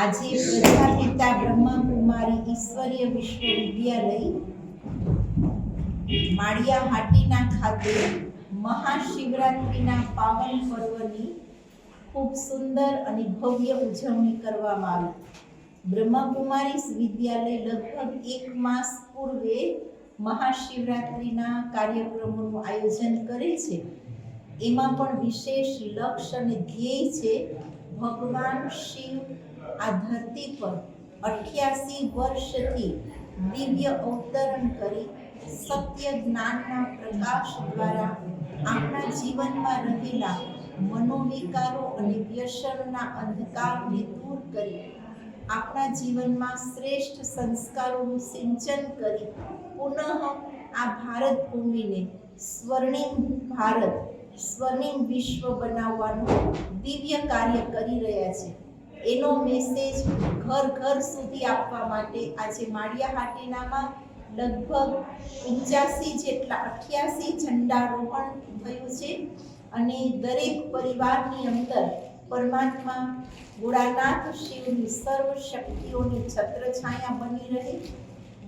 આજે પ્રજાપિતા બ્રહ્માકુમારી ઈશ્વરીય વિશ્વવિદ્યાલય માળિયા હાટીના ખાતે મહાશિવરાત્રિના પાવન પર્વની ખૂબ સુંદર અને ભવ્ય ઉજવણી કરવામાં આવી. બ્રહ્માકુમારી વિદ્યાલય લગભગ એક માસ પૂર્વે મહાશિવરાત્રિના કાર્યક્રમોનું આયોજન કરે છે. એમાં પણ વિશેષ લક્ષ્ય અને ધ્યેય છે ભગવાન શિવ આ ધરતી પર અઠ્યાસી વર્ષથી દિવ્ય અવતરણ કરી સત્ય જ્ઞાનના પ્રકાશ દ્વારા આપણા જીવનમાં રહેલા મનોવિકારો અને વ્યસનના અંધકારને દૂર કરી આપણા જીવનમાં શ્રેષ્ઠ સંસ્કારોનું સિંચન કરી પુનઃ આ ભારત ભૂમિને સ્વર્ણિમ ભારત સ્વર્ણિમ વિશ્વ બનાવવાનું દિવ્ય કાર્ય કરી રહ્યા છે. એનો મેસેજ ઘર ઘર સુધી આપવા માટે આજે માળિયા હાટીનામાં લગભગ પંચ્યાસી જેટલા અઠ્યાસી ઝંડારોહણ થયું છે અને દરેક પરિવારની અંદર પરમાત્મા ભોળાનાથ શિવની સર્વ શક્તિઓની છત્રછાયા બની રહે.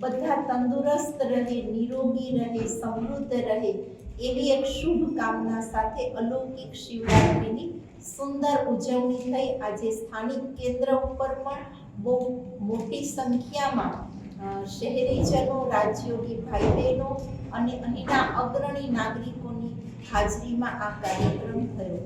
બધા તંદુરસ્ત રહે, નિરોગી રહે, સમૃદ્ધ રહે એવી એક શુભ કામના સાથે અલૌકિક શિવરાત્રિની સુંદર ઉજવણી થઈ. આજે સ્થાનિક કેન્દ્ર ઉપર પણ બહુ મોટી સંખ્યામાં શહેરીજનો રાજયોગી ભાઈ બહેનો અને અહીંના અગ્રણી નાગરિકોની હાજરીમાં આ કાર્યક્રમ થયો.